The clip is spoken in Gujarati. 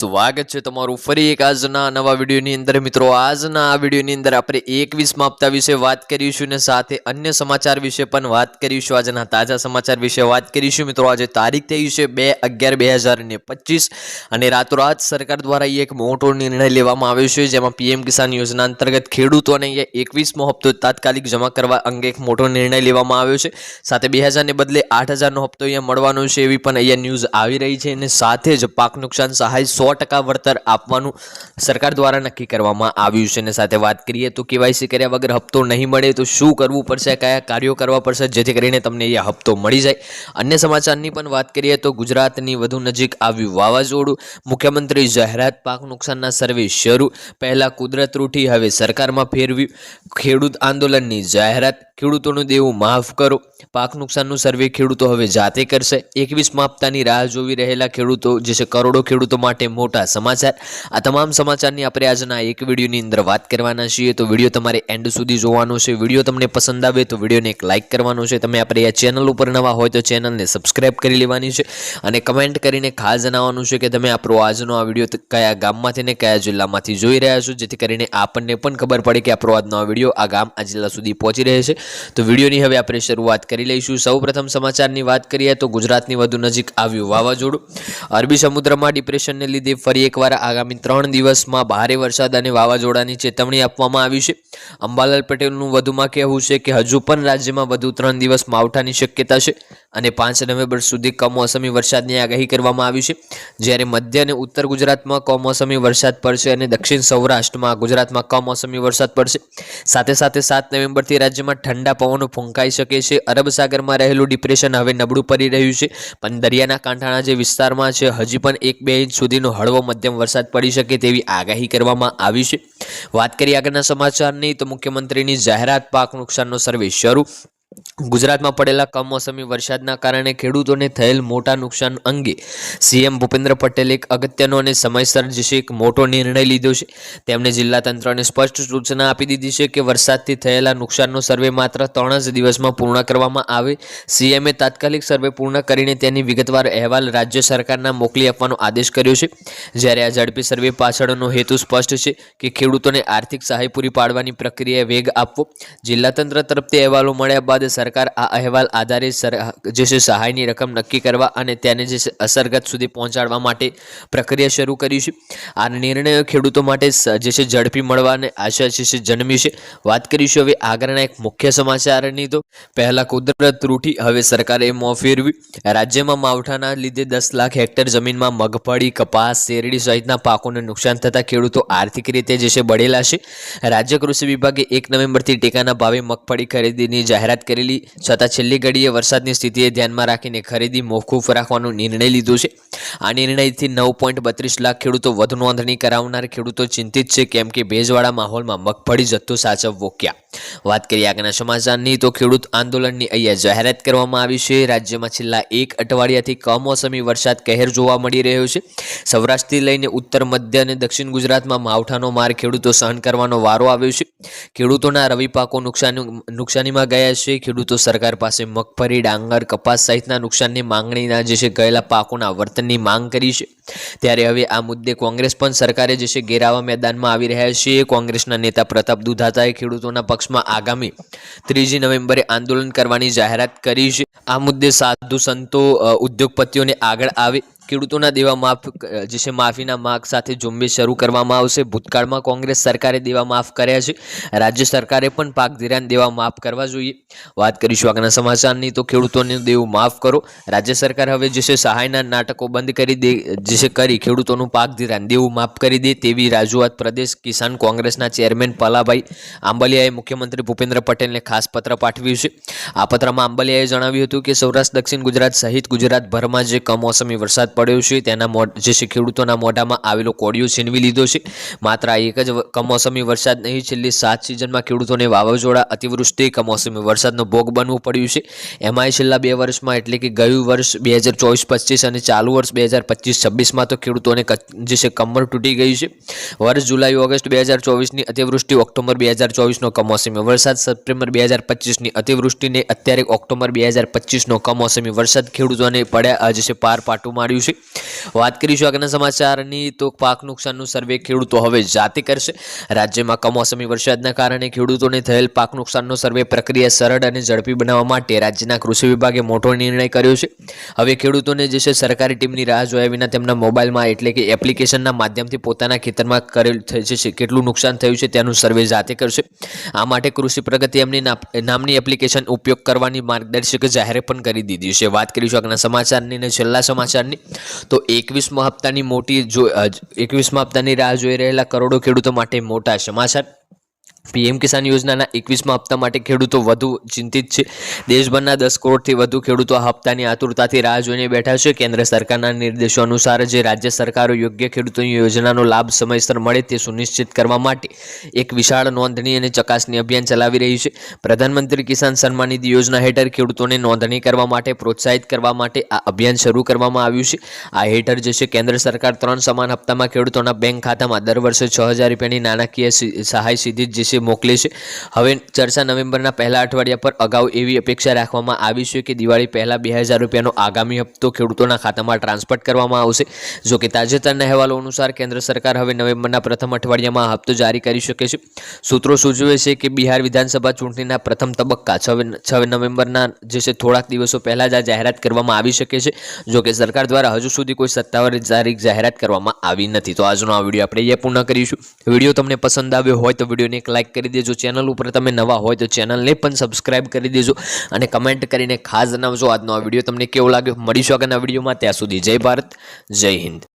સ્વાગત છે તમારું ફરી એક આજના નવા વિડીયોની અંદર. મિત્રો, આજના આ વિડીયોની અંદર આપણે એકવીસમાં હપ્તા વિશે વાત કરીશું ને સાથે અન્ય સમાચાર વિશે પણ વાત કરીશું. આજના તાજા સમાચાર વિશે વાત કરીશું. મિત્રો, આજે તારીખ થઈ છે બે અગિયાર બે અને રાતોરાત સરકાર દ્વારા એક મોટો નિર્ણય લેવામાં આવ્યો છે, જેમાં પીએમ કિસાન યોજના અંતર્ગત ખેડૂતોને એકવીસમો હપ્તો તાત્કાલિક જમા કરવા અંગે એક મોટો નિર્ણય લેવામાં આવ્યો છે. સાથે બે હજારને બદલે આઠ હજારનો હપ્તો અહીંયા મળવાનો છે એવી પણ અહીંયા ન્યૂઝ આવી રહી છે અને સાથે જ પાક નુકસાન સહાય સો ટકા વળતર આપવાનું સરકાર દ્વારા નક્કી કરવામાં આવ્યું છે. અને સાથે વાત કરીએ તો કેવાયસી કર્યા વગર હપ્તો નહીં મળે તો શું કરવું પડશે? કયા કાર્યો કરવા પડશે? જેથી કરીને તમને એ હપ્તો મળી જાય. અન્ય સમાચારની પણ વાત કરીએ તો ગુજરાતની વધુ નજીક આવ્યું વાવાઝોડું. મુખ્યમંત્રી જાહેરાત પાક નુકસાનના સર્વે શરૂ. પહેલાં કુદરત રૂઠી, હવે સરકારમાં ફેરવ્યું. ખેડૂત આંદોલનની જાહેરાત, ખેડૂતોનું દેવું માફ કરો. પાક નુકસાનનું સર્વે ખેડૂતો હવે જાતે કરશે. એકવીસ હપ્તાની રાહ જોવી રહેલા ખેડૂતો, જે છે, કરોડો ખેડૂતો માટે મોટા સમાચાર. આ તમામ સમાચારની આપણે આજના એક વિડીયોની અંદર વાત કરવાના છીએ. તો વીડિયો તમારે એન્ડ સુધી જોવાનો છે. વીડિયો તમને પસંદ આવે તો વિડીયોને એક લાઇક કરવાનો છે. તમે આપણે આ ચેનલ ઉપર નવા હોય તો ચેનલને સબસ્ક્રાઇબ કરી લેવાની છે. અને કમેન્ટ કરીને ખાસ જણાવવાનું છે કે તમે આપણો આજનો આ વીડિયો કયા ગામમાંથી ને કયા જિલ્લામાંથી જોઈ રહ્યા છો? જેથી કરીને આપણને પણ ખબર પડે કે આપણો આજનો આ વીડિયો આ ગામ, આ જિલ્લા સુધી પહોંચી રહે છે. તો વિડીયોની હવે આપણે શરૂઆત કરી લઈશું. સૌપ્રથમ સમાચારની વાત કરીએ તો ગુજરાતની વધુ નજીક આવ્યું વાવાઝોડું. અરબી સમુદ્રમાં ડિપ્રેશનને લીધે ફરી એકવાર આગામી ત્રણ દિવસમાં ભારે વરસાદ અને વાવાઝોડાની ચેતવણી આપવામાં આવી છે. અંબાલાલ પટેલનું વધુમાં કહેવું છે કે હજુ પણ રાજ્યમાં વધુ ત્રણ દિવસ માવઠાની શક્યતા છે અને પાંચ નવેમ્બર સુધી કમોસમી વરસાદની આગાહી કરવામાં આવી છે. જ્યારે મધ્ય અને ઉત્તર ગુજરાતમાં કમોસમી વરસાદ પડશે અને દક્ષિણ સૌરાષ્ટ્રમાં ગુજરાતમાં કમોસમી વરસાદ પડશે. સાથે સાથે સાત નવેમ્બરથી રાજ્યમાં ઠંડા પવનો ફૂંકાઈ શકે છે. અરબ સાગરમાં રહેલું ડિપ્રેશન હવે નબળું પડી રહ્યું છે. પણ દરિયાના કાંઠાના જે વિસ્તારમાં છે, હજી પણ એક બે ઇંચ સુધીનો હળવો મધ્યમ વરસાદ પડી શકે તેવી આગાહી કરવામાં આવી છે. વાત કરીએ આગળના સમાચારની, તો મુખ્યમંત્રીની જાહેરાત પાક નુકસાનનો સર્વે શરૂ ગુજરાતમાં પડેલા કમોસમી વરસાદના કારણે ખેડૂતોને થયેલ મોટા નુકસાન અંગે સીએમ ભૂપેન્દ્ર પટેલે એક અગત્યનો અને સમયસર જે એક મોટો નિર્ણય લીધો છે. તેમણે જિલ્લા તંત્રને સ્પષ્ટ સૂચના આપી દીધી છે કે વરસાદથી થયેલા નુકસાનનો સર્વે માત્ર ત્રણ જ દિવસમાં પૂર્ણ કરવામાં આવે. સીએમએ તાત્કાલિક સર્વે પૂર્ણ કરીને તેની વિગતવાર અહેવાલ રાજ્ય સરકારના મોકલી આપવાનો આદેશ કર્યો છે. જ્યારે આ ઝડપી સર્વે પાછળનો હેતુ સ્પષ્ટ છે કે ખેડૂતોને આર્થિક સહાય પૂરી પાડવાની પ્રક્રિયાએ વેગ આપવો. જિલ્લા તંત્ર તરફથી અહેવાલો મળ્યા બાદ સરકાર આ અહેવાલ આધારે સર જે છે સહાયની રકમ નક્કી કરવા અને તેને જે અસરગત સુધી પહોંચાડવા માટે પ્રક્રિયા શરૂ કરી છે. આ નિર્ણયો ખેડૂતો માટે જે છે ઝડપી મળવાને આશા છે જન્મી છે. વાત કરીશું હવે આગળના એક મુખ્ય સમાચારની તો પહેલાં કુદરત ત્રુટી હવે સરકારે મોં ફેરવી. રાજ્યમાં માવઠાના લીધે દસ લાખ હેક્ટર જમીનમાં મગફળી, કપાસ, શેરડી સહિતના પાકોને નુકસાન થતાં ખેડૂતો આર્થિક રીતે જે છે બળેલા છે. રાજ્ય કૃષિ વિભાગે એક નવેમ્બરથી ટેકાના ભાવે મગફળી ખરીદીની જાહેરાત કરેલી. છતાં છેલ્લી ઘડીએ વરસાદની સ્થિતિએ ધ્યાનમાં રાખીને ખરીદી મોકૂફ રાખવાનો નિર્ણય લીધો છે. આ નિર્ણયથી નવ પોઈન્ટ બત્રીસ લાખ ખેડૂતો વધુ નોંધણી કરાવનાર ખેડૂતો ચિંતિત છે કેમ કે ભેજવાળા માહોલમાં મગફળી જથ્થો સાચવવો ક્યાં વાત કરીએ આગળના સમાચારની તો ખેડૂત આંદોલનની અહીંયા જાહેરાત કરવામાં આવી છે. રાજ્યમાં છેલ્લા એક અઠવાડિયાથી કમોસમી વરસાદ કહેર જોવા મળી રહ્યો છે. સૌરાષ્ટ્રથી લઈને ઉત્તર, મધ્ય અને દક્ષિણ ગુજરાતમાં માવઠાનો માર ખેડૂતો સહન કરવાનો વારો આવ્યો છે. ખેડૂતોના રવિ પાકો નુકસાન, નુકસાનીમાં ગયા છે. ખેડૂતો સરકાર પાસે મગફળી, ડાંગર, કપાસ સહિતના નુકસાનની માંગણીના જે છે ગયેલા પાકોના વર્તનની માંગ કરી છે. ત્યારે હવે આ મુદ્દે કોંગ્રેસ પણ સરકારે જે છે ઘેરાવા મેદાનમાં આવી રહ્યા છે. કોંગ્રેસના નેતા પ્રતાપ દુધાતાએ ખેડૂતોના પક્ષમાં આગામી ત્રીજી નવેમ્બરે આંદોલન કરવાની જાહેરાત કરી છે. આ મુદ્દે સાધુ સંતો ઉદ્યોગપતિઓને આગળ આવે ખેડૂતોના દેવા માફ જે છે માફીના માગ સાથે ઝુંબેશ શરૂ કરવામાં આવશે. ભૂતકાળમાં કોંગ્રેસ સરકારે દેવા માફ કર્યા છે. રાજ્ય સરકારે પણ પાક ધિરાણ દેવા માફ કરવા જોઈએ. વાત કરીશું આગળના સમાચારની. તો ખેડૂતોને દેવું માફ કરો. રાજ્ય સરકાર હવે જે છે સહાયના નાટકો બંધ કરી દે, જે છે કરી ખેડૂતોનું પાક ધિરાણ દેવું માફ કરી દે તેવી રજૂઆત પ્રદેશ કિસાન કોંગ્રેસના ચેરમેન પલાભાઈ આંબલિયાએ મુખ્યમંત્રી ભૂપેન્દ્ર પટેલને ખાસ પત્ર પાઠવ્યું છે. આ પત્રમાં આંબલિયાએ જણાવ્યું હતું કે સૌરાષ્ટ્ર, દક્ષિણ ગુજરાત સહિત ગુજરાતભરમાં જે કમોસમી વરસાદ પડ્યો છે, તેના જે ખેડૂતોના મોઢામાં આવેલો કોડિયો છીનવી લીધો છે. માત્ર એક જ કમોસમી વરસાદ નહીં, છેલ્લી સાત સિઝનમાં ખેડૂતોને વાવાઝોડા અતિવૃષ્ટિ, કમોસમી વરસાદનો ભોગ બનવું પડ્યું છે. એમાંય છેલ્લા બે વર્ષમાં એટલે કે ગયું વર્ષ બે હજાર ચોવીસ પચીસ અને ચાલુ વર્ષ બે હજાર પચીસ છવ્વીસમાં તો ખેડૂતોને જે છે કમર તૂટી ગઈ છે. વર્ષ જુલાઈ, ઓગસ્ટ બે હજાર ચોવીસની અતિવૃષ્ટિ, ઓક્ટોબર બે હજાર ચોવીસનો કમોસમી વરસાદ, સપ્ટેમ્બર બે હજાર પચીસની અતિવૃષ્ટિને અત્યારે ઓક્ટોબર બે હજાર પચીસનો કમોસમી વરસાદ ખેડૂતોને પડ્યા જે છે પાર પાટું માર્યું છે. છે. વાત કરીશું આગળના સમાચારની તો પાક નુકસાનનું સર્વે ખેડૂતો હવે જાતે કરશે. રાજ્યમાં કમોસમી વરસાદના કારણે ખેડૂતોને થયેલ પાક નુકસાનનો સર્વે પ્રક્રિયા સરળ અને ઝડપી બનાવવા માટે રાજ્યના કૃષિ વિભાગે મોટો નિર્ણય કર્યો છે. હવે ખેડૂતોને જે છે સરકારી ટીમની રાહ જોયા વિના તેમના મોબાઈલમાં એટલે કે એપ્લિકેશનના માધ્યમથી પોતાના ખેતરમાં કરેલ છે કેટલું નુકસાન થયું છે તેનું સર્વે જાતે કરશે. આ માટે કૃષિ પ્રગતિ એમની નામની એપ્લિકેશન ઉપયોગ કરવાની માર્ગદર્શિકા જાહેર પણ કરી દીધી છે. વાત કરીશું આગળના સમાચારની અને છેલ્લા સમાચારની. તો એકવીસમા હપ્તાની મોટી જો એકવીસમા હપ્તાની રાહ જોઈ રહેલા કરોડો ખેડૂતો માટે મોટા સમાચાર. પીએમ કિસાન યોજનાના એકવીસમાં હપ્તા માટે ખેડૂતો વધુ ચિંતિત છે. દેશભરના દસ કરોડથી વધુ ખેડૂતો આ હપ્તાની આતુરતાથી રાહ જોઈને બેઠા છે. કેન્દ્ર સરકારના નિર્દેશો અનુસાર જે રાજ્ય સરકારો યોગ્ય ખેડૂતોની યોજનાનો લાભ સમયસર મળે તે સુનિશ્ચિત કરવા માટે એક વિશાળ નોંધણી અને ચકાસણી અભિયાન ચલાવી રહી છે. પ્રધાનમંત્રી કિસાન સન્માન નિધિ યોજના હેઠળ ખેડૂતોને નોંધણી કરવા માટે પ્રોત્સાહિત કરવા માટે આ અભિયાન શરૂ કરવામાં આવ્યું છે. આ હેઠળ જે છે કેન્દ્ર સરકાર ત્રણ સમાન હપ્તામાં ખેડૂતોના બેંક ખાતામાં દર વર્ષે છ હજાર રૂપિયાની નાણાકીય સહાય સીધી જે છે મોકલે છે. હવે ચર્ચા નવેમ્બરના પહેલા અઠવાડિયા પર અગાઉ એવી અપેક્ષા રાખવામાં આવી છે કે દિવાળી પહેલાં બે હજાર રૂપિયાનો આગામી હપ્તો ખેડૂતોના ખાતામાં ટ્રાન્સફર કરવામાં આવશે. જો કે તાજેતરના અહેવાલો અનુસાર કેન્દ્ર સરકાર હવે નવેમ્બરના પ્રથમ અઠવાડિયામાં હપ્તો જારી કરી શકે છે. સૂત્રો સૂચવે છે કે બિહાર વિધાનસભા ચૂંટણીના પ્રથમ તબક્કા છ નવેમ્બરના જે છે થોડાક દિવસો પહેલાં જ આ જાહેરાત કરવામાં આવી શકે છે. જો કે સરકાર દ્વારા હજુ સુધી કોઈ સત્તાવાર તારીખ જાહેરાત કરવામાં આવી નથી. તો આજનો આ વીડિયો આપણે એ પૂર્ણ કરીશું. વીડિયો તમને પસંદ આવ્યો હોય તો વિડીયોને એક લાઇક કરી દેજો. ચેનલ ઉપર તમે નવા હોય તો ચેનલને પણ સબસ્ક્રાઇબ કરી દેજો. અને કમેન્ટ કરીને ખાસ જણાવજો, આજનો આ વીડિયો તમને કેવો લાગ્યો? મળીશું આગળના વિડીયોમાં ત્યાં સુધી જય ભારત, જય હિન્દ.